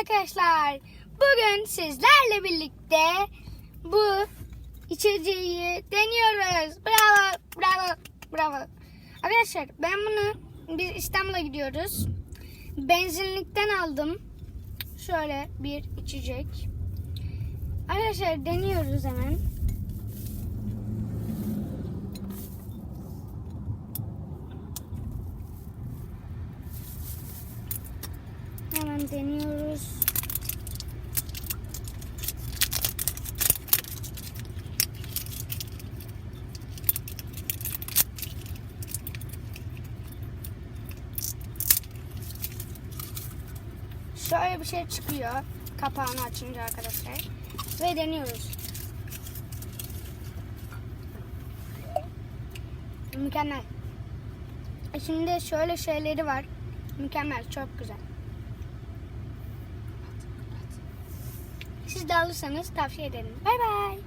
arkadaşlar. Bugün sizlerle birlikte bu içeceği deniyoruz. Bravo, bravo, bravo. Arkadaşlar ben bunu biz İstanbul'a gidiyoruz. Benzinlikten aldım. Şöyle bir içecek. Arkadaşlar deniyoruz hemen. Hemen deniyoruz. Şöyle bir şey çıkıyor. Kapağını açınca arkadaşlar. Ve deniyoruz. Mükemmel. Şimdi şöyle şeyleri var. Mükemmel, çok güzel. Siz de alırsanız tavsiye ederim. Bay bay.